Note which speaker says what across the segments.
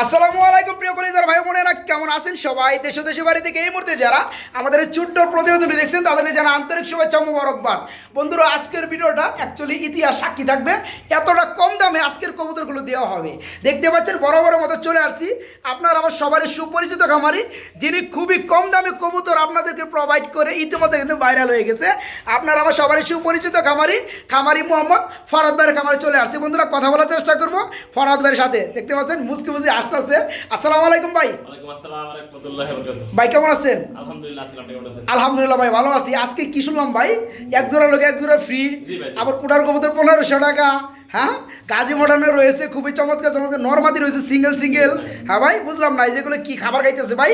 Speaker 1: আসসালামু আলাইকুম। কলিজার ভাই বোনেরা কেমন আছেন? সবাই দেশ দেশে বাড়ি থেকে এই মুহূর্তে যারা আমাদের ছোট্ট প্রতিবেদনটি দেখছেন তাদেরকে জানা আন্তরিক শুভেচ্ছা মোবারকবাদ। বন্ধুরা, আজকের ভিডিওটা অ্যাকচুয়ালি ইতিহাস সাক্ষী থাকবে। এতটা কম দামে আজকের কবুতরগুলো দেওয়া হবে। দেখতে পাচ্ছেন, বড় বড় মতো চলে আসছি। আপনার আমার সবারই সুপরিচিত খামারি, যিনি খুবই কম দামে কবুতর আপনাদেরকে প্রোভাইড করে ইতিমধ্যে কিন্তু ভাইরাল হয়ে গেছে। আপনার আমার সবারই সুপরিচিত খামারি খামারি মোহাম্মদ ফরাদ ভাইয়ের খামারে চলে আসছি। বন্ধুরা, কথা বলার চেষ্টা করব ফরাদ ভাইয়ের সাথে। দেখতে পাচ্ছেন মুসকি মুসকি আসতেছে আসসালামু আলাইকুম ভাই। ভাই কেমন আছেন?
Speaker 2: আলহামদুলিল্লাহ
Speaker 1: ভাই ভালো আছি। আজকে কি শুনলাম ভাই? এক জোড়া লোক এক জোড়া ফ্রি আবার পুটার কবুতর পনেরোশো টাকা। হ্যাঁ? গাজী মডার্নে রয়েছে খুবই চমৎকার চমৎকার। নর্মাদি রয়েছে সিঙ্গেল সিঙ্গেল হ্যাঁ ভাই বুঝলাম না এই যেগুলো কি খাবার খাইতেছে ভাই?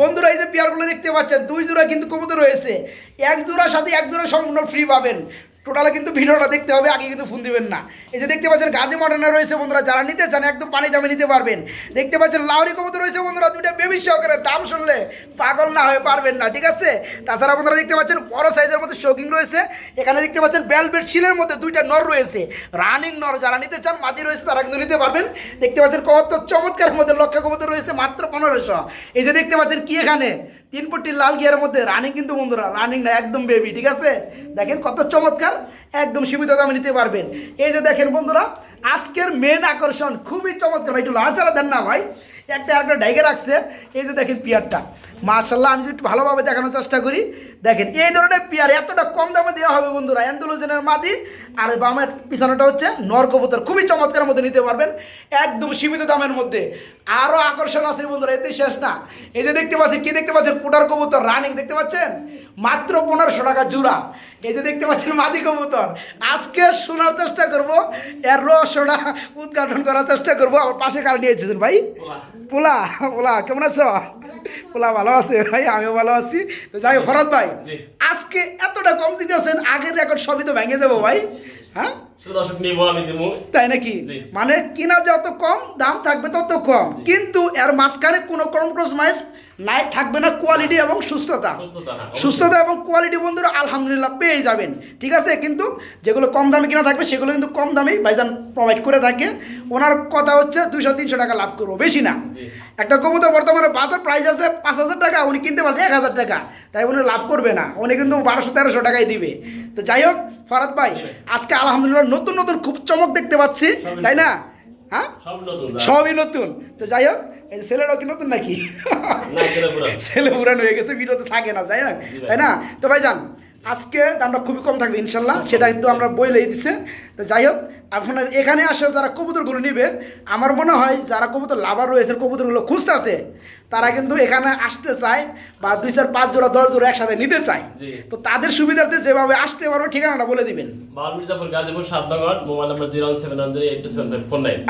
Speaker 1: বন্ধুরা এই যে পেয়ারগুলো দেখতে পাচ্ছেন দুই জোড়া কিন্তু কবুতর রয়েছে। এক জোড়ার সাথে এক জোড়া সম্পূর্ণ ফ্রি পাবেন। টোটালে কিন্তু ভিডিওটা দেখতে হবে, আগে কিন্তু ফোন দিবেন না। এই যে দেখতে পাচ্ছেন গাজী মডার্নে রয়েছে বন্ধুরা, যারা নিতে চান একদম পানি দামে নিতে পারবেন। দেখতে পাচ্ছেন লাউরি কবুতর রয়েছে বন্ধুরা, দুইটা বেবি সহকারে দাম শুনলে পাগল না হয়ে পারবেন না, ঠিক আছে? তাছাড়া বন্ধুরা দেখতে পাচ্ছেন বড় সাইজের মধ্যে শৌকিং রয়েছে, এখানে দেখতে পাচ্ছেন বেলবেট শিলের মধ্যে দুইটা নর রয়েছে। রানিং নর, যারা নিতে চান, মাদি রয়েছে, তারা কিন্তু নিতে পারবেন। দেখতে পাচ্ছেন কত চমৎকার মধ্যে লক্ষ্য কবুতর রয়েছে, মাত্র পনেরোশো। এই যে দেখতে পাচ্ছেন কি এখানে? তিন পট্টির লাল গিয়ারের মধ্যে রানিং কিন্তু বন্ধুরা রানিং না, একদম বেবি ঠিক আছে? দেখেন কত চমৎকার, একদম সীমিত দামে নিতে পারবেন। এই যে দেখেন বন্ধুরা, আজকের মেন আকর্ষণ, খুবই চমৎকার ভাই, একটু লাড়াচাড়া দেন না ভাই, একটা একটা ডাইগে রাখছে। এই যে দেখেন পিয়ারটা মার্শাল্লাহ আমি যদি একটু ভালোভাবে দেখানোর চেষ্টা করি, দেখেন, এই ধরনের পিয়ার এতটা কম দামে দেওয়া হবে বন্ধুরা, অ্যান্ডোলোজেনের মাদি, আর বামের পিছনেটা হচ্ছে নর কবুতর খুবই চমৎকার মধ্যে নিতে পারবেন, একদম সীমিত দামের মধ্যে। আরও আকর্ষণ আছে বন্ধুরা, এতে শেষ না। এই যে দেখতে পাচ্ছেন, কি দেখতে পাচ্ছেন? পুটার কবুতর, রানিং, দেখতে পাচ্ছেন? মাত্র পনেরোশো টাকা জোড়া। এই যে দেখতে পাচ্ছেন, মাদি কবুতর। আজকে শোনার চেষ্টা করব, এর রহস্যটা উদ্ঘাটন করার চেষ্টা করব, আমার পাশে কার নিয়েছেন ভাই? পোলা পোলা কেমন আছো? পোলা ভালো আছে ভাই আমিও ভালো আছি। তো যাই হোক ভাই আজকে এতটা কম দিতেছেন আগের রেকর্ড সবই তো ভেঙে যাব ভাই হ্যাঁ?
Speaker 2: দর্শক নিব আমি দিমু
Speaker 1: তাই নাকি? মানে কিনা যত কম দাম থাকবে তত কম। কিন্তু এর মাঝখানে কোনো কম্প্রোমাইজ নাই থাকবে না কোয়ালিটি এবং সুস্থতা।
Speaker 2: সুস্থতা, হ্যাঁ,
Speaker 1: এবং কোয়ালিটি বন্ধুরা আলহামদুলিল্লাহ পেয়ে যাবেন। ঠিক আছে? কিন্তু যেগুলো কম দামে কিনা থাকবে সেগুলো কিন্তু কম দামেই ভাইজান প্রোভাইড করে থাকে। ওনার কথা হচ্ছে দুইশো তিনশো টাকা লাভ করব বেশি না। একটা কবুতর বর্তমানে বাজার প্রাইস আছে পাঁচ হাজার টাকা উনি কিনতে পারছে এক হাজার টাকা। তাই উনি লাভ করবে না। উনি কিন্তু বারোশো তেরোশো টাকাই দিবে। তো যাই হোক ফরাদ ভাই আজকে আলহামদুলিল্লাহ নতুন নতুন খুব চমক দেখতে পাচ্ছি। তাই না? হ্যাঁ? সবই নতুন তো যাই হোক ছেলেরাও কি নতুন নাকি?
Speaker 2: ছেলে পুরো
Speaker 1: ছেলে পুরান হয়ে গেছে ভিডিওতে থাকে না তাই না তাই না? তো ভাই যান আজকে দামটা খুবই কম থাকবে ইনশাল্লাহ। সেটা কিন্তু আমরা বইলেই দিচ্ছে তো যাই হোক আপনার এখানে আসে যারা কবুতরগুলো নিবে আমার মনে হয় যারা কবুতর লাভার রয়েছে কবুতরগুলো খুঁজতে আছে তারা কিন্তু এখানে আসতে চায় বা দুই চার পাঁচ জোড়া দশ জোড়া একসাথে নিতে চায়। তো তাদের সুবিধার্থে যেভাবে আসতে পারবে ঠিকানাটা বলে দিবেন।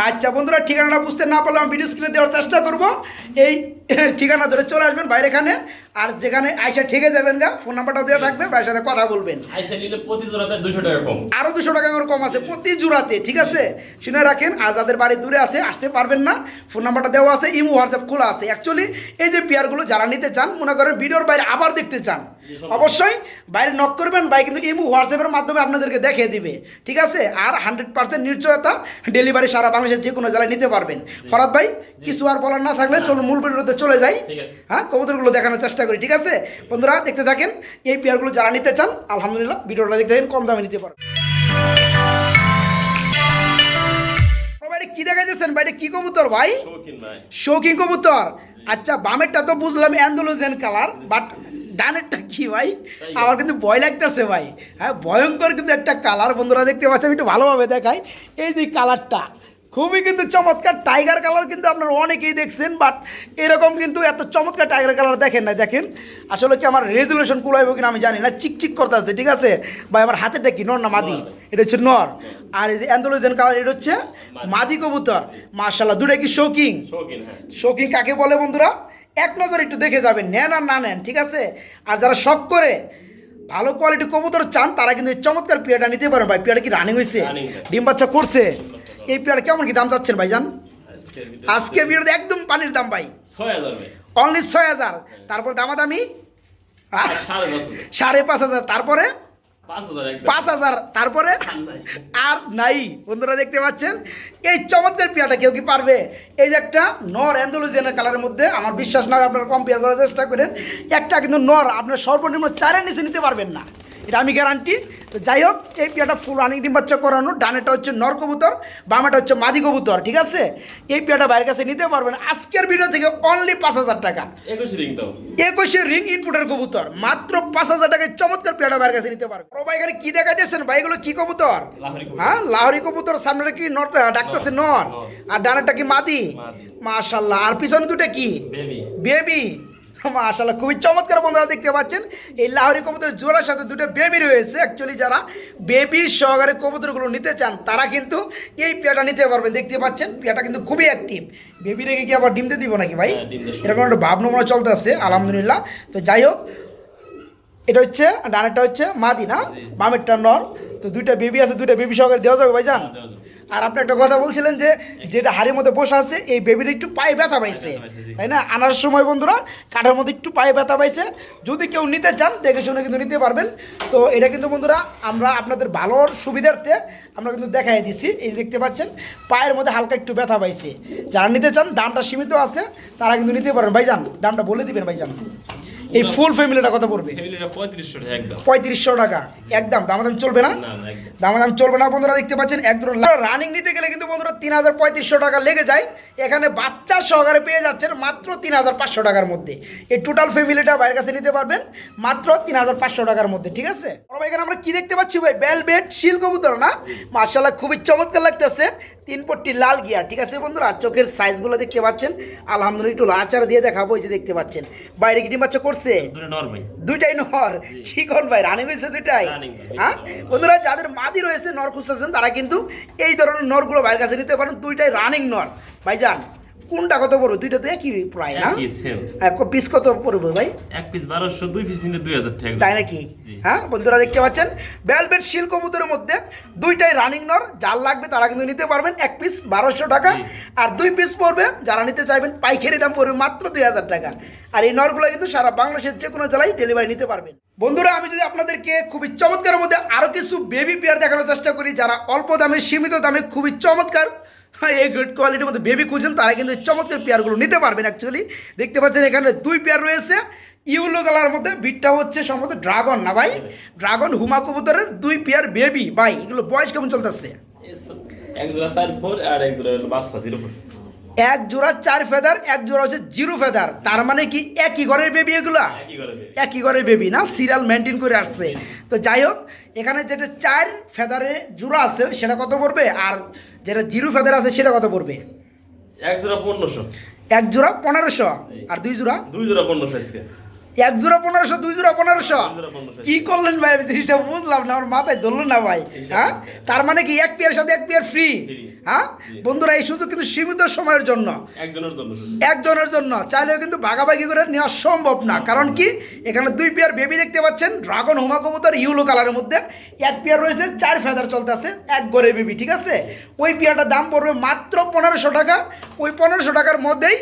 Speaker 1: আচ্ছা বন্ধুরা ঠিকানাটা বুঝতে না পারলে আমি ভিডিও স্ক্রিনে দেওয়ার চেষ্টা করব। এই ঠিকানা ধরে চলে আসবেন বাইরে এখানে আর যেখানে আইসা ঠেকে যাবেন গা ফোন নাম্বারটা দেওয়া থাকবে ভাইয়ের সাথে কথা বলবেন।
Speaker 2: আইসা নিলে প্রতি জোড়াতে দুশো টাকা কম।
Speaker 1: আরও দুশো টাকা করে কম আছে প্রতি জোড়াতে। ঠিক আছে? শুনে রাখেন আর যাদের বাড়ি দূরে আছে আসতে পারবেন না। ফোন নাম্বারটা দেওয়া আছে ইমো হোয়াটসঅ্যাপ খোলা আছে। অ্যাকচুয়ালি এই যে পেয়ারগুলো যারা নিতে চান মনে করেন ভিডিওর বাইরে আবার দেখতে চান অবশ্যই বাইরে নক করবেন ভাই কিন্তু ইমো হোয়াটসঅ্যাপের মাধ্যমে আপনাদেরকে দেখিয়ে দিবে ঠিক আছে? আর হান্ড্রেড পার্সেন্ট নিশ্চয়তা ডেলিভারি সারা বাংলাদেশের যে কোনো জেলায় নিতে পারবেন। ফরাদ ভাই কিছু আর বলার না থাকলে চলুন মূল ভিডিওতে চলে যাই।
Speaker 2: আছে।
Speaker 1: হ্যাঁ কবুতরগুলো দেখানোর চেষ্টা করি ঠিক আছে? বন্ধুরা দেখতে থাকেন এই পেয়ারগুলো যারা নিতে চান আলহামদুলিল্লাহ ভিডিওটা দেখতে থাকেন কম দামে নিতে পারবেন। কি দেখাইতেছেন ভাই? এটা কি কবুতর ভাই?
Speaker 2: শৌখিন
Speaker 1: কবুতর। আচ্ছা বামেরটা তো বুঝলাম অ্যান্ডোলোজেন কালার বাট ডানেরটা কি ভাই? আমার কিন্তু ভয় লাগতেছে ভাই। হ্যাঁ ভয়ঙ্কর কিন্তু একটা কালার বন্ধুরা দেখতে পাচ্ছি আমি একটু ভালোভাবে দেখাই। এই যে কালারটা খুবই কিন্তু চমৎকার টাইগার কালার কিন্তু আপনারা অনেকেই দেখছেন বাট এরকম কিন্তু এত চমৎকার টাইগার কালার দেখেন না দেখেন আসলে কি আমার রেজুলেশন কুলাইব কিনা আমি জানি না চিকচিক করতে আছে ঠিক আছে? ভাই আমার হাতেরটা কি? নর না মাদি? এটা হচ্ছে নর। আর এই যে অ্যান্ডোলোজেন কালার এটা হচ্ছে মাদি। কবুতর। মার্শাল্লাহ দুটো কি শৌকিং
Speaker 2: শৌখিন হ্যাঁ।
Speaker 1: কাকে বলে বন্ধুরা? এক নজর একটু দেখে যাবেন নেন আর না নেন ঠিক আছে? আর যারা শখ করে ভালো কোয়ালিটি কবুতর চান তারা কিন্তু এই চমৎকার পেয়ারটা নিতে পারেন। ভাই পেয়ারটা কি রানিং হয়েছে ডিম বাচ্চা করছে? এই পেয়ারটা কেমন কি দাম চাচ্ছেন ভাইজান?
Speaker 2: আজকের
Speaker 1: আজকে ভিডিওতে একদম পানির দাম ভাই। অনলি ছয় হাজার। তারপর দামাদামি?
Speaker 2: সাড়ে
Speaker 1: পাঁচ হাজার। তারপরে?
Speaker 2: পাঁচ হাজার
Speaker 1: তারপরে? আর নাই। বন্ধুরা দেখতে পাচ্ছেন? এই চমৎকার পেয়াটা কেউ কি পারবে? এই যে একটা নর অ্যান্ডোলজিয়ানের কালারের মধ্যে আমার বিশ্বাস না আপনারা কম্পেয়ার করার চেষ্টা করেন একটা কিন্তু নর আপনার সর্বনিম্ন চারের নিচে নিতে পারবেন না। এটা আমি গ্যারান্টি তো যাই হোক এই পেয়াটা ফুল রানিং ডিম বাচ্চা করানো। ডানেটা হচ্ছে নর কবুতর বামাটা হচ্ছে মাদি কবুতর ঠিক আছে? এই পেয়াটা বাইরের কাছে নিতে পারবেন। আজকের ভিডিও থেকে অনলি পাঁচ হাজার টাকা।
Speaker 2: একুশ রিং
Speaker 1: একুশে রিং ইনপুটের কবুতর মাত্র পাঁচ হাজার টাকায় চমৎকার পেয়ারা বাইরের কাছে নিতে পারবে বড় ভাই এখানে কি দেখা যাচ্ছেন ভাই? এগুলো কি কবুতর? হ্যাঁ লাহরি কবুতর সামনেটা কি নট ডাকতেছে নর
Speaker 2: নর।
Speaker 1: আর ডানাটা কি মাদি?
Speaker 2: মাদি।
Speaker 1: মাশাল্লাহ আর পিছনে দুটো কি?
Speaker 2: বেবি।
Speaker 1: বেবি। মাশাল্লাহ খুবই চমৎকার বন্ধুরা দেখতে পাচ্ছেন। এই লাহরি কবুতর জোড়ার সাথে দুটো বেবি রয়েছে। অ্যাকচুয়ালি যারা বেবি সহকারে কবুতরগুলো নিতে চান তারা কিন্তু এই পেয়াটা নিতে পারবেন। দেখতে পাচ্ছেন পেয়াটা কিন্তু খুবই অ্যাক্টিভ বেবি রেখে কি আবার ডিমতে দিব নাকি ভাই?
Speaker 2: হ্যাঁ।
Speaker 1: এরকম একটা ভাবনা নমুনা চলতে আছে আলহামদুলিল্লাহ। তো যাই হোক এটা হচ্ছে ডানেরটা হচ্ছে মাদি না। বামেরটা নর। তো দুইটা বেবি আছে দুইটা বেবি সহকারে দেওয়া যাবে
Speaker 2: দেওয়া যাবে।
Speaker 1: আর আপনি একটা কথা বলছিলেন যে যেটা হাড়ির মধ্যে বসে আছে এই বেবির একটু পায়ে ব্যথা পাইছে। তাই না? আনার সময় বন্ধুরা কাঠের মধ্যে একটু পায়ে ব্যথা পাইছে। যদি কেউ নিতে চান দেখে শুনে কিন্তু নিতে পারবেন। তো এটা কিন্তু বন্ধুরা আমরা আপনাদের ভালোর সুবিধার্থে আমরা কিন্তু দেখাই দিছি। এই দেখতে পাচ্ছেন পায়ের মধ্যে হালকা একটু ব্যথা পাইছে। যারা নিতে চান দামটা সীমিত আছে তারা কিন্তু নিতে পারবেন। ভাইজান দামটা বলে দিবেন ভাইজান। এই ফুল ফ্যামিলিটা কত পড়বে?
Speaker 2: পঁয়ত্রিশশো টাকা একদম।
Speaker 1: দামাদাম চলবে না? দামাদাম চলবে না বন্ধুরা দেখতে পাচ্ছেন এক দুটো রানিং নিতে গেলে কিন্তু বন্ধুরা তিন হাজার পঁয়ত্রিশশো টাকা লেগে যায়। এখানে বাচ্চা সহকারে পেয়ে যাচ্ছেন মাত্র তিন হাজার পাঁচশো টাকার মধ্যে। এই টোটাল ফ্যামিলিটা বাইরের কাছে নিতে পারবেন মাত্র তিন হাজার পাঁচশো টাকার মধ্যে ঠিক আছে? ভাই, এখানে আমরা কি দেখতে পাচ্ছি ভাই? বেল বেলবেট শিল কবুতর না? মার্শাল্লাহ খুবই চমৎকার লাগতেছে। তিন পট্টি লাল গিয়ার ঠিক আছে বন্ধুরা? চোখের সাইজগুলো দেখতে পাচ্ছেন। আলহামদুলিল্লাহ একটু লাচার দিয়ে দেখাবো এই যে দেখতে পাচ্ছেন। বাইরে কি ডিম বাচ্চা করছে? দুইটাই নর? চিকন ভাই রানিং হয়েছে দুইটাই? হ্যাঁ? বন্ধুরা যাদের মাদি রয়েছে নর খুঁজতেছেন তারা কিন্তু এই ধরনের নরগুলো বাইরের কাছে নিতে পারেন। দুইটাই রানিং নর। ভাইজান কোনটা কত পড়বে? দুইটা তো একই প্রায় না? পিস কত পড়বে ভাই?
Speaker 2: এক পিস বারোশো দুই পিস নিলে দুই হাজার টাকা।
Speaker 1: তাই নাকি? হ্যাঁ বন্ধুরা দেখতে পাচ্ছেন? বেলবেট শিল কবুতরের মধ্যে দুইটাই রানিং নর যার লাগবে তারা কিন্তু নিতে পারবেন। এক পিস বারোশো টাকা। আর দুই পিস পড়বে যারা নিতে চাইবেন পাইকারি দাম পড়বে মাত্র দুই হাজার টাকা। আর এই নরগুলো কিন্তু সারা বাংলাদেশের যে কোনো জেলায় ডেলিভারি নিতে পারবেন। বন্ধুরা আমি যদি আপনাদেরকে খুবই চমৎকারের মধ্যে আরও কিছু বেবি পেয়ার দেখানোর চেষ্টা করি যারা অল্প দামে সীমিত দামে খুবই চমৎকার হ্যাঁ, এই গ্রেড কোয়ালিটির মধ্যে বেবি খুঁজছেন তারা কিন্তু চমৎকার পেয়ারগুলো নিতে পারবেন অ্যাকচুয়ালি দেখতে পাচ্ছেন এখানে দুই পেয়ার রয়েছে। ইউলো কালার মধ্যে বিটটা হচ্ছে সম্ভবত ড্রাগন না ভাই? ড্রাগন হুমা কবুতরের দুই পেয়ার বেবি ভাই এগুলো বয়স কেমন চলতেছে?
Speaker 2: এক জোড়া চার
Speaker 1: ফেদার এক জোড়া হচ্ছে জিরো ফেদার। তার মানে কি একই ঘরের বেবি এগুলা?
Speaker 2: একই
Speaker 1: ঘরের বেবি না? সিরিয়াল মেনটেন করে আসছে। তো যাই হোক এখানে যেটা চার ফেদারে জোড়া আছে সেটা কত পড়বে? আর যেটা জিরো ফেদার আছে সেটা কত পড়বে?
Speaker 2: এক জোড়া পনেরোশো।
Speaker 1: এক জোড়া পনেরোশো। আর দুই জোড়া?
Speaker 2: দুই জোড়া পনেরোশো আজকে।
Speaker 1: এক জোড়া পনেরোশো দুই জোড়া পনেরোশো?
Speaker 2: দুই জোড়া 1500
Speaker 1: কি করলেন ভাই? আমি জিনিসটা বুঝলাম না আমার মাথায় ধরলো না ভাই হ্যাঁ? তার মানে কি এক পেয়ার সাথে এক পেয়ার ফ্রি হ্যাঁ? বন্ধুরা এই শুধু কিন্তু সীমিত সময়ের জন্য।
Speaker 2: একজনের জন্য
Speaker 1: চাইলেও কিন্তু ভাগাভাগি করে নেওয়া সম্ভব না। কারণ কি এখানে দুই পেয়ার বেবি দেখতে পাচ্ছেন ড্রাগন হোমা কবুতর ইউলো কালারের মধ্যে। এক পেয়ার রয়েছে চার ফেদার চলতেছে এক গড়ে বেবি ঠিক আছে? ওই পেয়ারটার দাম পড়বে মাত্র পনেরোশো টাকা। ওই পনেরোশো টাকার মধ্যেই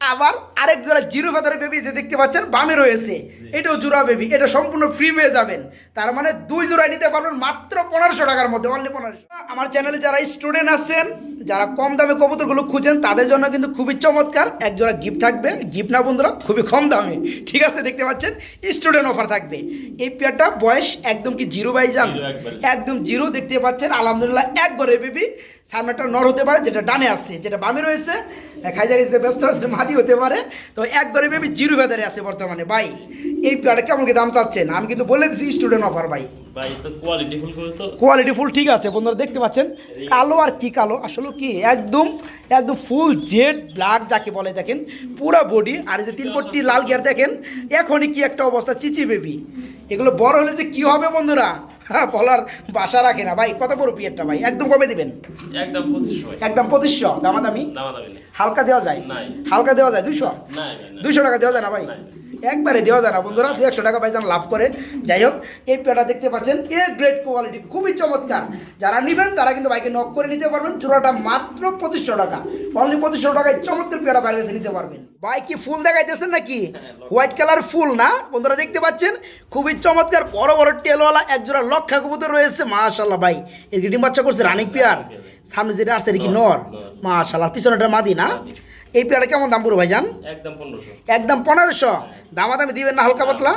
Speaker 1: আবার আরেক জোড়া জিরো ফেদারের বেবি যে দেখতে পাচ্ছেন বামে রয়েছে। এটাও জোড়া বেবি এটা সম্পূর্ণ ফ্রি পেয়ে যাবেন। তার মানে দুই জোড়ায় নিতে পারবেন মাত্র পনেরোশো টাকার মধ্যে অনলি পনেরোশো। আমার চ্যানেলে যারা স্টুডেন্ট আছেন যারা কম দামে কবুতরগুলো খুঁজেন তাদের জন্য কিন্তু খুবই চমৎকার। এক জোড়া গিফট থাকবে। গিফট না বন্ধুরা খুবই কম দামে। ঠিক আছে দেখতে পাচ্ছেন স্টুডেন্ট অফার থাকবে। এই পেয়ারটা বয়স একদম কি জিরো বাই যান একদম জিরো দেখতে পাচ্ছেন আলহামদুলিল্লাহ এক গড়ে বেবি সামনেটা নর হতে পারে যেটা ডানে আসছে যেটা বামে রয়েছে। খাইজা গেছে ব্যস্ত আছে মাদি হতে পারে। তো এক গড়ে বেবি জিরো ভেদারে আছে বর্তমানে। ভাই এই পেয়ারটা কেমন কি দাম চাচ্ছেন? আমি কিন্তু বলে দিচ্ছি স্টুডেন্ট অফার ভাই।
Speaker 2: ভাই তো কোয়ালিটি ফুল তো।
Speaker 1: কোয়ালিটি ফুল ঠিক আছে বন্ধুরা দেখতে পাচ্ছেন। কালো আর কি কালো? আসলে কি একদম একদম ফুল জেড ব্ল্যাক যাকে বলে দেখেন পুরা বডি আর এই যে তিন পট্টি লাল গিয়ার দেখেন এখনই কি একটা অবস্থা চিচি বেবি এগুলো বড় হলে যে কি হবে বন্ধুরা? হ্যাঁ বলার বাসা রাখে না। ভাই কত বড় পিয়ারটা ভাই? একদম কমে দিবেন?
Speaker 2: একদম পঁচিশশো।
Speaker 1: একদম পঁচিশশো? দামাদামি?
Speaker 2: দামা দামি
Speaker 1: হালকা দেওয়া যায়। হালকা দেওয়া যায়? দুশো দুশো টাকা দেওয়া যায় না ভাই? একবারে দেওয়া যায় না বন্ধুরা। দু একশো টাকা ভাইজান লাভ করে। যাই হোক এই পেয়ারটা দেখতে পাচ্ছেন এ গ্রেট কোয়ালিটি খুবই চমৎকার। যারা নেবেন তারা কিন্তু বাইকে নক করে নিতে পারবেন। চূড়াটা মাত্র পঁচিশশো টাকা। অনলি পঁচিশশো টাকায় চমৎকার পেয়ারা বাইরে কাছে নিতে পারবেন। ভাই কি ফুল দেখাইতেছেন নাকি? হোয়াইট কালার ফুল না? বন্ধুরা দেখতে পাচ্ছেন খুবই চমৎকার। বড় বড় টেলওয়ালা একজোড়া লক্ষা কবুতর রয়েছে মাশাল্লাহ ভাই। এর ডিম বাচ্চা করছে? রানিক পেয়ার। সামনে যেটা আসছে এটা কি নর মাশাল্লাহ পিছনেটা মাদি না? এই পেয়ারটা কেমন দাম পুরো ভাইজান?
Speaker 2: একদম পনেরোশো।
Speaker 1: একদম পনেরোশো? দামাদামি দিবেন না হালকা পাতলা?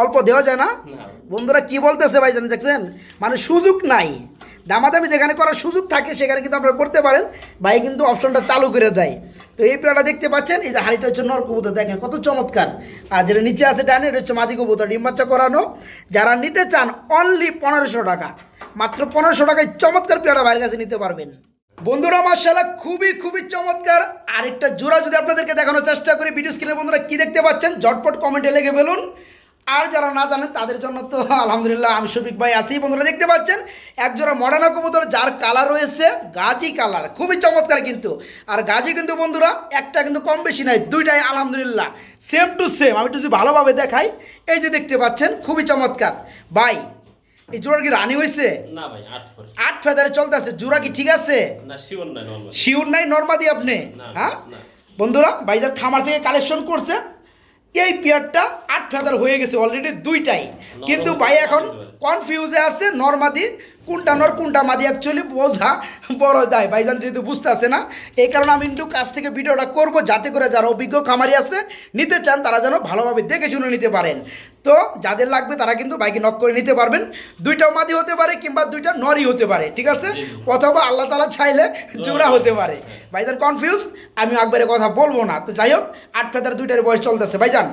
Speaker 1: অল্প দেওয়া যায় না?
Speaker 2: না।
Speaker 1: বন্ধুরা কি বলতেছে ভাই জান দেখছেন? মানে সুযোগ নাই। দামাদামি যেখানে করার সুযোগ থাকে, সেখানে কিন্তু আপনারা করতে পারেন। ভাই কিন্তু অপশনটা চালু করে দেয়। তো এই পেয়ারটা দেখতে পাচ্ছেন, এই যে হাড়িটা হচ্ছে নর কবুতর, দেখেন কত চমৎকার। আর যেটা নিচে আছে ডানে, এটা হচ্ছে মাদি কবুতর, ডিম বাচ্চা করানো। যারা নিতে চান অনলি পনেরোশো টাকা। মাত্র পনেরোশো টাকায় চমৎকার পেয়ারা বাইরের কাছে নিতে পারবেন। বন্ধুরা মার্শাল্লাহ খুবই খুবই চমৎকার। আরেকটা জোড়া যদি আপনাদেরকে দেখানোর চেষ্টা করি ভিডিও স্ক্রিনে বন্ধুরা কি দেখতে পাচ্ছেন, ঝটপট কমেন্টে লিখে ফেলুন। আর যারা না জানেন তাদের জন্য তো আলহামদুলিল্লাহ আমি শফিক ভাই আসি বন্ধুরা দেখতে পাচ্ছেন এক জোড়া মডার্না কবুতর যার কালার রয়েছে গাজি কালার খুবই চমৎকার কিন্তু। আর গাজি কিন্তু বন্ধুরা একটা কিন্তু কম বেশি নাই দুইটাই আলহামদুলিল্লাহ। সেম টু সেম আমি একটু যদি ভালোভাবে দেখাই এই যে দেখতে পাচ্ছেন খুবই চমৎকার। ভাই এই জোড়ার কি রানি হয়েছে
Speaker 2: না ভাই আট
Speaker 1: ফেদারে চলতেছে জোড়া কি ঠিক আছে?
Speaker 2: না শিওর নাই
Speaker 1: নর্মাদি আপনি? হ্যাঁ। বন্ধুরা বাইজার খামার থেকে কালেকশন করছে এই পেয়ারটা আট ফেদার হয়ে গেছে অলরেডি দুইটাই। কিন্তু ভাই এখন কনফিউজে আছে নর্মাদি কোনটা নর কোনটা মাদি অ্যাকচুয়ালি বোঝা বড় দায়। ভাইজান যেহেতু বুঝতে আছে না এই কারণে আমি একটু কাছ থেকে ভিডিওটা করব যাতে করে যারা অভিজ্ঞ খামারি আছে নিতে চান তারা যেন ভালোভাবে দেখে শুনে নিতে পারেন। তো যাদের লাগবে তারা কিন্তু বাইকে নক করে নিতে পারবেন। দুইটাও মাদি হতে পারে কিংবা দুইটা নরই হতে পারে ঠিক আছে? অথবা আল্লাহ তালা চাইলে জোড়া হতে পারে। ভাইজান কনফিউজ আমি একবারে কথা বলব না। তো যাই হোক আট ফেদার দুইটার বয়স চলতেছে। ভাইজান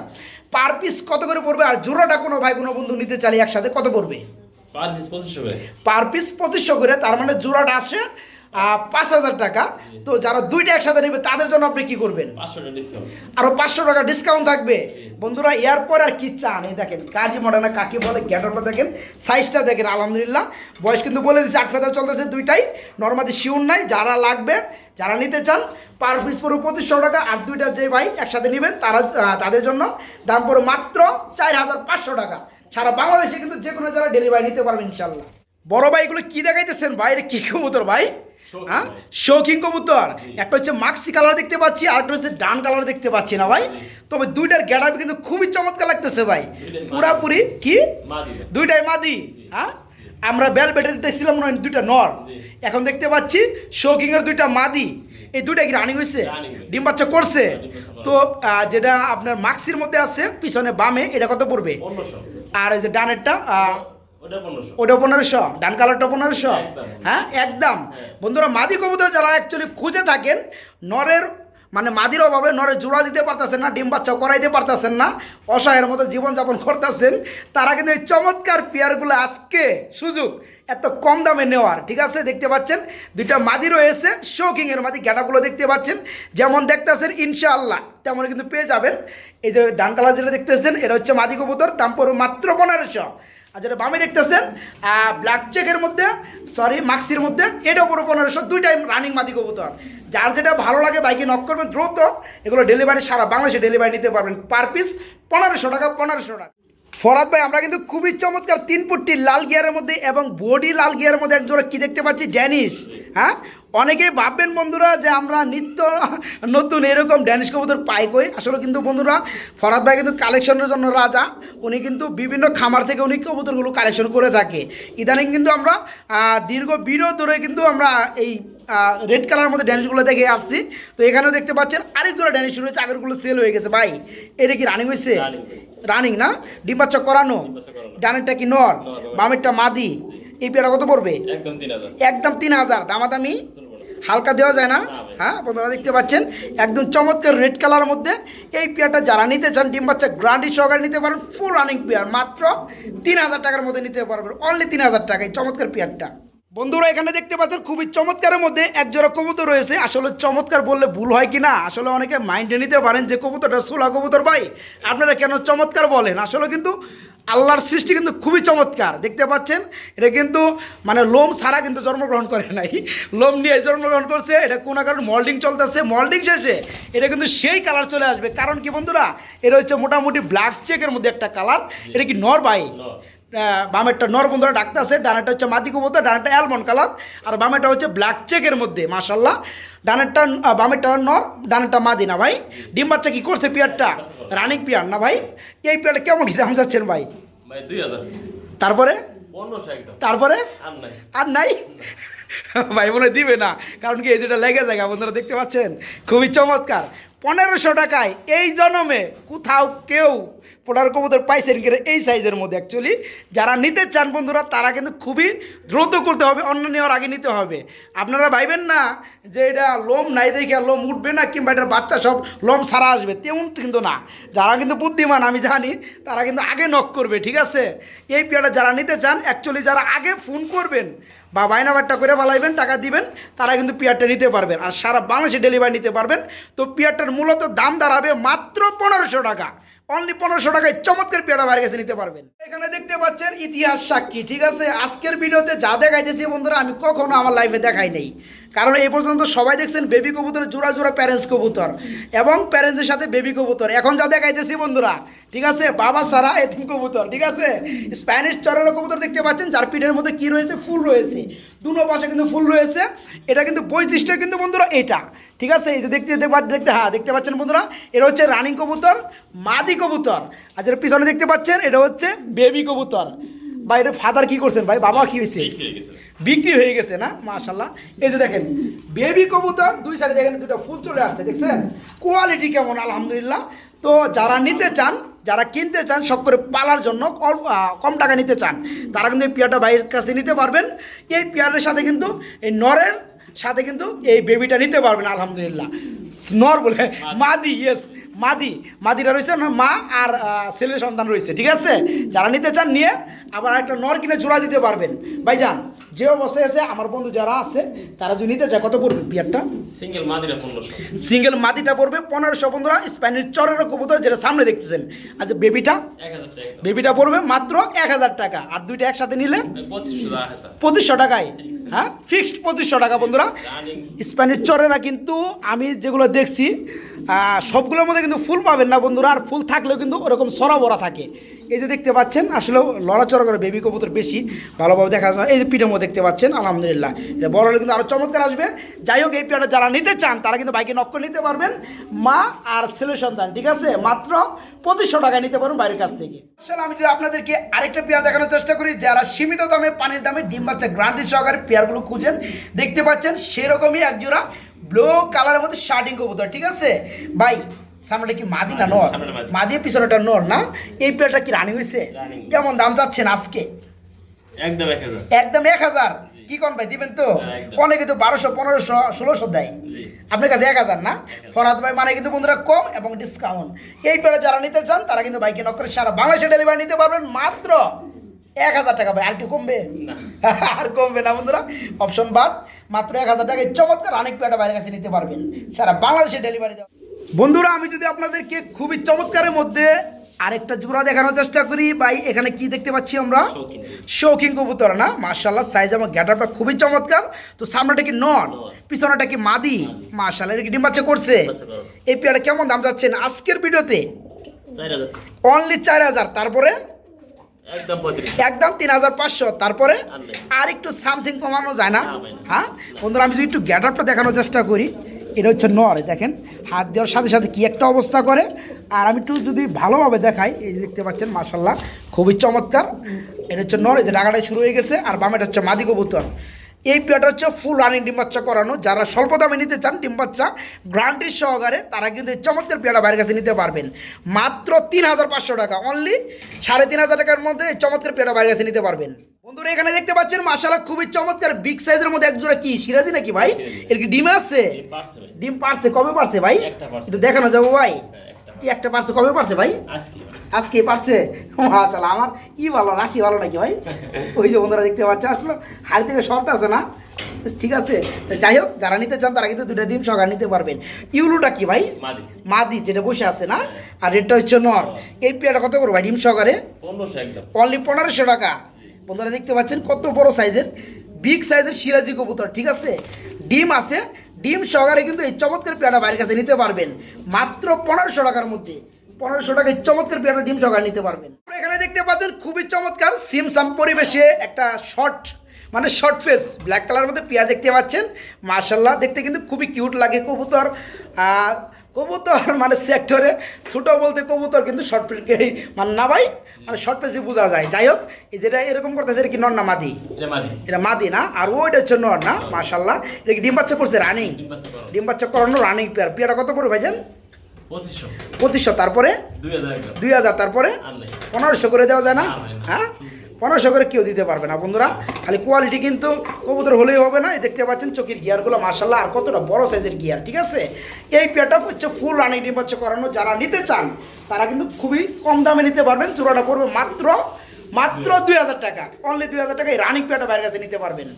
Speaker 1: পার পিস কত করে পড়বে? আর জোড়াটা কোনো ভাই কোনো বন্ধু নিতে চাইলে একসাথে কত পড়বে?
Speaker 2: পার পিস পঁচিশশো করে?
Speaker 1: তার মানে জোড়াটা আসে পাঁচ হাজার টাকা। তো যারা দুইটা একসাথে নেবে তাদের জন্য আপনি কি করবেন? আরও পাঁচশো টাকা ডিসকাউন্ট থাকবে। বন্ধুরা এরপর আর কি চান? এই দেখেন কাজী মডার্না কাকে বলে গ্যাটারটা দেখেন সাইজটা দেখেন আলহামদুলিল্লাহ। বয়স কিন্তু বলে দিচ্ছে আট ফেদা চলতেছে দুইটাই। নর্মাদি শিউর নাই যারা লাগবে যারা নিতে চান পার পিস পড়বে পঁচিশশো টাকা আর দুইটা যে ভাই একসাথে নেবেন তারা তাদের জন্য দাম পড়বে মাত্র চার হাজার পাঁচশো টাকা। সারা বাংলাদেশে কিন্তু যে কোনো জায়গায় ডেলিভারি নিতে পারবেন ইনশাল্লাহ বড় ভাই এগুলো কি দেখাইতেছেন ভাই? এটা কি কবুতর ভাই? হ্যাঁ? শৌখিন কবুতর। একটা হচ্ছে মাক্সি কালার দেখতে পাচ্ছি আর একটা হচ্ছে ডান কালার দেখতে পাচ্ছি না ভাই? তবে দুইটার গ্যাটাপি কিন্তু খুবই চমৎকার লাগতেছে ভাই। পুরাপুরি কি? দুইটাই মাদি হ্যাঁ? আমরা বেল ব্যাটারি দেখছিলাম মনে হয় দুইটা নর। এখন দেখতে পাচ্ছি শৌকিংয়ের দুইটা মাদি। এই দুইটা কি রানিং হয়েছে ডিম বাচ্চা করছে?
Speaker 2: হ্যাঁ,
Speaker 1: তো যেটা আপনার মাক্সির মধ্যে আছে পিছনে বামে এটা কত পড়বে? আর ওই যে ডানেরটা
Speaker 2: ওটা পনেরোশো
Speaker 1: ডান কালারটা পনেরোশো। হ্যাঁ একদম
Speaker 2: হ্যাঁ।
Speaker 1: বন্ধুরা মাদি কবুতর যারা অ্যাকচুয়ালি খুঁজে থাকেন নরের মানে মাদির অভাবে নরে জোড়া দিতে পারতেছেন না, ডিম বাচ্চা করাইতে পারতেছেন না, অসহায়ের মতো জীবনযাপন করতেছেন। তারা কিন্তু এই চমৎকার পেয়ারগুলো আজকে সুযোগ এত কম দামে নেওয়ার, ঠিক আছে? দেখতে পাচ্ছেন, দুইটা মাদি রয়েছে শৌকিংয়ের মাদি গ্যাটাগুলো দেখতে পাচ্ছেন। যেমন দেখতেছেন, ইনশাআল্লাহ, তেমন কিন্তু পেয়ে যাবেন। এই যে ডান যেটা দেখতেছেন, এটা হচ্ছে মাদি কবুতর, দাম পড়বে মাত্র পনেরোশো। আর যেটা বামে দেখতেছেন ব্ল্যাক চেকের মধ্যে সরি মাক্সির মধ্যে, এটা পুরো পনেরোশো দুইটাই রানিং মাদি কবুতর। যার যেটা ভালো লাগে বাইকে নক করবেন দ্রুত, এগুলো ডেলিভারি সারা বাংলাদেশে ডেলিভারি নিতে পারবেন পার পিস পনেরোশো টাকা পনেরোশো টাকা। ফরাদ ভাই, আমরা কিন্তু খুবই চমৎকার তিন ফুটটি লাল গিয়ারের মধ্যে এবং বডি লাল গিয়ারের মধ্যে এক জোড়া কি দেখতে পাচ্ছি? ড্যানিশ হ্যাঁ? অনেকেই ভাববেন বন্ধুরা যে আমরা নিত্য নতুন এরকম ড্যানিশ কবুতর পাই কই। আসলে কিন্তু বন্ধুরা ফরাদ ভাই কিন্তু কালেকশনের জন্য রাজা। উনি কিন্তু বিভিন্ন খামার থেকে উনি কবুতরগুলো কালেকশন করে থাকে। ইদানিং কিন্তু আমরা দীর্ঘ ভিডিও ধরে কিন্তু আমরা এই রেড কালার মধ্যে ড্যানিশগুলো দেখে আসছি। তো এখানেও দেখতে পাচ্ছেন আরেক জোড়া ড্যানিশ রয়েছে আগেরগুলো সেল হয়ে গেছে। ভাই এটা কি রানিং হয়েছে রানিং না? ডিম বাচ্চা করানো। ডানেরটা কি নর, বামেরটা মাদি? এই পেয়ারা কত পড়বে?
Speaker 2: একদম তিন হাজার।
Speaker 1: দামাদামি? হালকা দেওয়া যায় না? হ্যাঁ আপনারা দেখতে পাচ্ছেন একদম চমৎকার রেড কালার মধ্যে এই পেয়ারটা যারা নিতে চান ডিম বাচ্চা গ্রান্ডি সহকারে নিতে পারেন ফুল রানিং পেয়ার মাত্র তিন হাজার টাকার মধ্যে নিতে পারবেন অনলি তিন হাজার টাকা এই চমৎকার পেয়ারটা। বন্ধুরা এখানে দেখতে পাচ্ছেন খুবই চমৎকারের মধ্যে এক জোড়া কবুতর রয়েছে। আসলে চমৎকার বললে ভুল হয় কি না? আসলে অনেকে মাইন্ডে নিতে পারেন যে কবুতরটা সোলা কবুতর ভাই। আপনারা কেন চমৎকার বলেন? আসলে কিন্তু আল্লাহর সৃষ্টি কিন্তু খুবই চমৎকার। দেখতে পাচ্ছেন? এটা কিন্তু মানে লোম ছাড়া কিন্তু জন্মগ্রহণ করে নাই। লোম নিয়ে জন্মগ্রহণ করছে, এটা কোনো কারণ মল্ডিং চলতেছে, মল্ডিং শেষে এটা কিন্তু সেই কালার চলে আসবে। কারণ কি বন্ধুরা? এটা হচ্ছে মোটামুটি ব্ল্যাক চেকের মধ্যে একটা কালার এটা কি নর বাই বামেরটা নর বন্ধুরা ডাকতে আছে ডানেরটা হচ্ছে মাটি কবুতর ডানেরটা অ্যালমন্ড কালার আর বামেরটা হচ্ছে ব্ল্যাক চেকের মধ্যে মাশাল্লাহ ডানেরটা বামেরটা নর ডানেরটা মাদি না ভাই? ডিম বাচ্চা কী করছে পিয়ারটা? রানিং পিয়ার না ভাই? এই পিয়ারটা কেমন কি দাম যাচ্ছেন ভাই? তারপরে? তারপরে?
Speaker 2: আর নাই।
Speaker 1: ভাই মনে হয় দিবে না কারণ কি এই যেটা লেগে যায় বন্ধুরা দেখতে পাচ্ছেন? খুবই চমৎকার। পনেরোশো টাকায় এই জন্মে কোথাও কেউ পোড়ার কবুতর পাইছেন কিনা এই সাইজের মধ্যে অ্যাকচুয়ালি যারা নিতে চান বন্ধুরা, তারা কিন্তু খুবই দ্রুত করতে হবে, অন্য নেওয়ার আগে নিতে হবে। আপনারা ভাইবেন না যে এটা লোম নাই দেখে লোম উঠবে না, কিংবা এটার বাচ্চা সব লোম সারা আসবে, তেমন কিন্তু না। যারা কিন্তু বুদ্ধিমান, আমি জানি, তারা কিন্তু আগে নক করবে, ঠিক আছে? এই পেয়ারটা যারা নিতে চান অ্যাকচুয়ালি যারা আগে ফোন করবেন বা বাইনাবারটা করে ফালাইবেন টাকা দিবেন, তারা কিন্তু পিয়ারটা নিতে পারবেন। আর সারা বাংলাদেশে ডেলিভারি নিতে পারবেন। তো পিয়ারটার মূলত দাম দাঁড়াবে মাত্র পনেরোশো টাকা। অনলি পনেরোশো টাকায় চমৎকার পেয়ারা বাইরে গেছে, নিতে পারবেন। এখানে দেখতে পাচ্ছেন ইতিহাস সাক্ষী, ঠিক আছে? আজকের ভিডিওতে যা দেখাইতেছি বন্ধুরা, আমি কখনো আমার লাইফে দেখাই নেই। কারণ এই পর্যন্ত সবাই দেখছেন বেবি কবুতর জোড়া জোড়া প্যারেন্টস কবুতর এবং প্যারেন্টসের সাথে বেবি কবুতর। এখন যা দেখাইতেছি বন্ধুরা, ঠিক আছে? বাবা সারা এতিম কবুতর, ঠিক আছে? স্প্যানিশ চরের কবুতর দেখতে পাচ্ছেন, যার পিঠের মধ্যে কি রয়েছে? ফুল রয়েছে। দুনো পাশে কিন্তু ফুল রয়েছে। এটা কিন্তু বৈশিষ্ট্য কিন্তু বন্ধুরা এটা, ঠিক আছে? এই যে দেখতে দেখতে হ্যাঁ দেখতে পাচ্ছেন বন্ধুরা, এটা হচ্ছে রানিং কবুতর, মাদি কবুতর। আর যেটা পিছনে দেখতে পাচ্ছেন, এটা হচ্ছে বেবি কবুতর। বা এটা ফাদার কি করছেন? ভাই, বাবা কি হয়েছে
Speaker 2: বিক্রি হয়ে গেছে
Speaker 1: না? মাশাল্লাহ এই যে দেখেন, বেবি কবুতর, দুই সাইডে দেখেন দুটো ফুল চলে আসছে, দেখছেন? কোয়ালিটি কেমন, আলহামদুলিল্লাহ। তো যারা নিতে চান, যারা কিনতে চান সব করে পালার জন্য কম টাকা নিতে চান, তারা কিন্তু এই পেয়ারটা বাইরের কাছ থেকে নিতে পারবেন। এই পেয়ারের সাথে কিন্তু, এই নরের সাথে কিন্তু এই বেবিটা নিতে পারবেন, আলহামদুলিল্লাহ। নর বলে। মাদি ইয়েস মাদি। মাদিটা রয়েছে না মা আর আহ, ছেলে সন্তান রয়েছে ঠিক আছে? যারা নিতে চান নিয়ে আবার একটা নর কিনে জোড়া দিতে পারবেন। ভাইজান যে অবস্থায় আছে আমার বন্ধু যারা আছে তারা যদি নিতে চায় কত পড়বে বিয়ারটা?
Speaker 2: সিঙ্গেল মাদিরা পনেরোশো।
Speaker 1: সিঙ্গেল মাদিটা পড়বে পনেরোশো বন্ধুরা স্প্যানিশ চরের কবুতর যেটা সামনে দেখতেছেন। আচ্ছা বেবিটা বেবিটা পড়বে মাত্র এক হাজার টাকা। আর দুইটা একসাথে নিলে?
Speaker 2: পঁচিশশো
Speaker 1: টাকায়? হ্যাঁ ফিক্সড পঁচিশশো টাকা বন্ধুরা। স্প্যানিশ চরেরা কিন্তু আমি যেগুলো দেখছি সবগুলোর মধ্যে কিন্তু ফুল পাবেন না বন্ধুরা, আর ফুল থাকলেও কিন্তু ওরকম সরাবরা থাকে। এই যে দেখতে পাচ্ছেন, আসলেও লড়াচড়া করে বেবি কবুতর বেশি, ভালোভাবে দেখা যায় এই যে পিঠের মধ্যে দেখতে পাচ্ছেন, আলহামদুলিল্লাহ। এটা বড় হলে কিন্তু আরও চমৎকার আসবে। যাই হোক, এই পিঠাটা যারা নিতে চান, তারা কিন্তু বাইকে নক্ক নিতে পারবেন। মা আর ছেলে সন্তান, ঠিক আছে? মাত্র পঁচিশশো টাকায় নিতে পারবেন বাইরের কাছ থেকে। আসলে আমি যদি আপনাদেরকে আরেকটা পেয়ার দেখানোর চেষ্টা করি, যারা সীমিত দামে, পানির দামে ডিম বাচ্চা গ্রান্টি সহকারে পেয়ারগুলো খুঁজেন, দেখতে পাচ্ছেন, সেরকমই একজোড়া ব্লু কালারের মধ্যে শার্টিং কবুতর ঠিক আছে? ভাই সামনেটা কি মাদি না নর?
Speaker 2: মাদি।
Speaker 1: পিছনেটা নর না? এই পেয়ারটা কি রানিং হয়েছে কেমন দাম যাচ্ছেন আজকে?
Speaker 2: একদম এক হাজার।
Speaker 1: একদম এক হাজার? কি কোন ভাই দিবেন তো?
Speaker 2: হ্যাঁ।
Speaker 1: অনেকে তো বারোশো পনেরোশো ষোলোশো দেয়। আপনার কাছে এক হাজার না? ফরাদ ভাই মানে কিন্তু বন্ধুরা কম এবং ডিসকাউন্ট এই পেড়ে যারা নিতে চান তারা কিন্তু বাইকে নক করে সারা বাংলাদেশে ডেলিভারি নিতে পারবেন মাত্র এক হাজার টাকা ভাই আর একটু কমবে? আর কমবে না বন্ধুরা। অপশন বাদ মাত্র এক হাজার টাকায় চমৎকার অনেক পেটা বাইরের কাছে নিতে পারবেন। সারা বাংলাদেশে ডেলিভারি দেওয়া। বন্ধুরা আমি যদি আপনাদেরকে খুবই চমৎকারের মধ্যে আরেকটা জোড়া দেখানোর চেষ্টা করি ভাই এখানে কি দেখতে পাচ্ছি আমরা?
Speaker 2: শৌখিন।
Speaker 1: কবুতর। না? মার্শাল্লাহ সাইজ এবং গ্যাটারটা খুবই চমৎকার। তো সামনেটা কি নট?
Speaker 2: নর।
Speaker 1: পিছনেটা কি মাদি? মার্শাল্লাহ এটা কি ডিম বাচ্চা করছে? এই পেয়ারা কেমন দাম যাচ্ছেন আজকের ভিডিওতে? অনলি চার হাজার তারপরে?
Speaker 2: একদম
Speaker 1: তিন হাজার পাঁচশো। তারপরে
Speaker 2: আর
Speaker 1: একটু সামথিং কমানো যায় না। হ্যাঁ? বন্ধুরা আমি যদি একটু গ্যাট আপটা দেখানোর চেষ্টা করি এটা হচ্ছে নর দেখেন। হাত দেওয়ার সাথে সাথে কি একটা অবস্থা করে। আর আমি একটু যদি ভালোভাবে দেখাই এই যে দেখতে পাচ্ছেন মাসাল্লাহ খুবই চমৎকার। এটা হচ্ছে নর এই যে ডাকাটাই শুরু হয়ে গেছে আর বামেটা হচ্ছে মাদি কবুতর। এই পেয়ারটা হচ্ছে ফুল রানিং ডিম বাচ্চা করানো। যারা স্বল্প দামে নিতে চান ডিম বাচ্চা গ্রান্টির সহকারে তারা কিন্তু এই চমৎকার পেয়ারটা বাইরের কাছে নিতে পারবেন। মাত্র তিন হাজার পাঁচশো টাকা অনলি সাড়ে তিন হাজার টাকার মধ্যে এই চমৎকার পেয়ারটা বাইরের কাছে নিতে পারবেন। বন্ধুরা এখানে দেখতে পাচ্ছেন মাসাল্লাহ খুবই চমৎকার বিগ সাইজের মধ্যে এক জোড়া কি সিরাজি নাকি ভাই? এর কি ডিম আছে?
Speaker 2: ভাই।
Speaker 1: ডিম পারছে কবে পারছে ভাই?
Speaker 2: একটা
Speaker 1: একটু দেখানো যাব ভাই।
Speaker 2: হ্যাঁ, একটা
Speaker 1: পারছে কবে পারছে ভাই?
Speaker 2: আজকে
Speaker 1: পারছে। মাশাআল্লাহ আমার কি ভালো রাশি ভালো নাকি ভাই? ওই যে বন্ধুরা দেখতে পাচ্ছে আসলে হাড়ি থেকে শর্ট আছে না? ঠিক আছে যাই হোক যারা নিতে চান তারা কিন্তু দুটা ডিম সকাল নিতে পারবেন। ইউলুটা কি ভাই?
Speaker 2: মাদি।
Speaker 1: যেটা বসে আছে না? আর রেটটা হচ্ছে নর। এই পেয়ারটা কত করব ভাই ডিম
Speaker 2: পনেরোশো
Speaker 1: অনলি পনেরোশো টাকা। বন্ধুরা দেখতে পাচ্ছেন কত বড় সাইজের বিগ সাইজের সিরাজি কবুতর ঠিক আছে? ডিম আছে ডিম সহকারে কিন্তু এই চমৎকার পেয়ারটা বাইরের কাছে নিতে পারবেন। মাত্র পনেরোশো টাকার মধ্যে পনেরোশো টাকায় চমৎকার পেয়ারটা ডিম সহকারে নিতে পারবেন। এখানে দেখতে পাচ্ছেন খুবই চমৎকার সিমসাম পরিবেশে একটা শর্ট মানে শর্ট ফেস ব্ল্যাক কালার মধ্যে পেয়ার দেখতে পাচ্ছেন। মার্শাল্লাহ দেখতে কিন্তু খুবই কিউট লাগে কবুতর। আহ, কবুতর মানে সেক্টরে ছোটো বলতে কবুতর কিন্তু শর্ট ফেসকেই মানে না ভাই? মানে শর্ট ফেসই বোঝা যায়। যাই হোক এই যেটা এরকম করতেছে এটা কি নর না মাদি?
Speaker 2: এটা মাদি।
Speaker 1: না? আর ওইটা হচ্ছে নর না? মার্শাল্লাহ এটা কি ডিম বাচ্চা করছে? রানিং
Speaker 2: ডিম
Speaker 1: বাচ্চা করানো। রানিং পেয়ার পেয়ারটা কত করে ভাইজান?
Speaker 2: পঁচিশশো।
Speaker 1: পঁচিশশো। তারপরে?
Speaker 2: দুই হাজার
Speaker 1: তারপরে? পনেরোশো করে দেওয়া যায়
Speaker 2: না।
Speaker 1: হ্যাঁ? পনেরোশো করে কেউ দিতে পারবে না বন্ধুরা। খালি কোয়ালিটি কিন্তু কবুতর হলেই হবে না। এই দেখতে পাচ্ছেন চোখের গিয়ারগুলো মার্শাল্লাহ আর কতটা বড় সাইজের গিয়ার ঠিক আছে? এই পেয়ারটা হচ্ছে ফুল রানিং ডিম বাচ্চা করানো। যারা নিতে চান তারা কিন্তু খুবই কম দামে নিতে পারবেন। চূড়াটা পড়বে মাত্র মাত্র দুই হাজার টাকা। অনলি দুই হাজার টাকা এই রানিং পেয়ারটা বাইরের কাছে নিতে পারবেন।